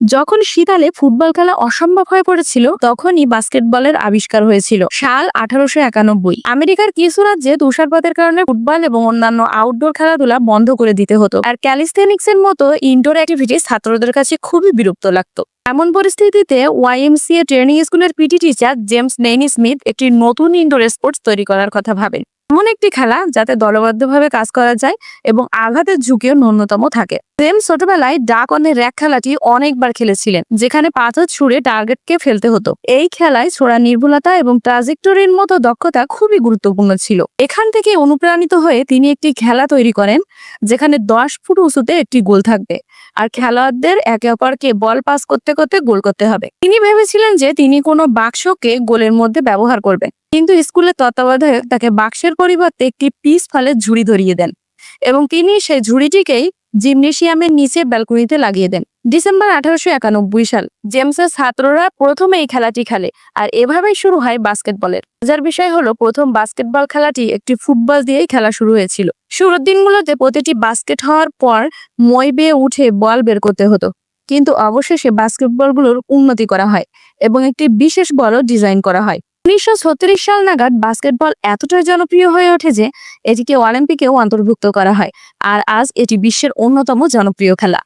যখন শীতালে ফুটবল খেলা অসম্ভব হয়ে পড়েছিল, তখনই বাস্কেটবলের আবিষ্কার হয়েছিল। সাল আঠারোশো একানব্বই। আমেরিকার কিছু রাজ্যে তুষারপাতের কারণে ফুটবল এবং অন্যান্য আউটডোর খেলাধুলা বন্ধ করে দিতে হতো। আর ক্যালিস্থেনিক্স এর মতো ইনডোর অ্যাক্টিভিটি ছাত্রদের কাছে খুবই বিরক্ত লাগতো। এমন পরিস্থিতিতে ওয়াইএমসিএ ট্রেনিং স্কুলের PT teacher James Naismith একটি নতুন ইনডোর স্পোর্টস তৈরি করার কথা ভাবেন। এমন একটি খেলা যাতে দলবদ্ধভাবে কাজ করা যায় এবং আঘাতের ঝুঁকিও ন্যূনতম থাকে। জেমস ছোটবেলায় ডাক অনের র্যাক খেলাটি অনেকবার খেলেছিলেন, যেখানে পাথর ছুঁড়ে টার্গেটকে ফেলতে হতো। এই খেলায় ছোড়া নির্ভুলতা এবং ট্রাজেক্টরির মতো দক্ষতা খুবই গুরুত্বপূর্ণ ছিল। এখান থেকে অনুপ্রাণিত হয়ে তিনি একটি খেলা তৈরি করেন, যেখানে দশ ফুট উঁচুতে একটি গোল থাকবে, আর খেলোয়াড়দের একে অপরকে বল পাস করতে করতে গোল করতে হবে। তিনি ভেবেছিলেন যে তিনি কোনো বাক্সকে গোলের মধ্যে ব্যবহার করবেন। কিন্তু স্কুলের তত্ত্বাবধায়ক তাকে বাক্সের পরিবর্তে একটি পিস ফলের ঝুড়ি ধরিয়ে দেন এবং তিনি সেই ঝুড়িটিকেই জিমনেশিয়ামের নিচে ব্যালকনিতে লাগিয়ে দেন। ডিসেম্বর আঠারোশো একানব্বই সাল জেমসের ছাত্ররা প্রথমে এই খেলাটি খেলে আর এভাবেই শুরু হয় বাস্কেটবলের। মজার বিষয় হলো প্রথম বাস্কেটবল খেলাটি একটি ফুটবল দিয়েই খেলা শুরু হয়েছিল। শুরুর দিনগুলোতে প্রতিটি বাস্কেট হওয়ার পর মই বেয়ে উঠে বল বের করতে হতো। কিন্তু অবশেষে বাস্কেটবলগুলোর উন্নতি করা হয় এবং একটি বিশেষ বলও ডিজাইন করা হয়। উনিশশো ছত্রিশ সাল নাগাদ বাস্কেটবল এতটাই জনপ্রিয় হয়ে ওঠে যে, এটিকে অলিম্পিকেও অন্তর্ভুক্ত করা হয়। আর আজ এটি বিশ্বের অন্যতম জনপ্রিয় খেলা।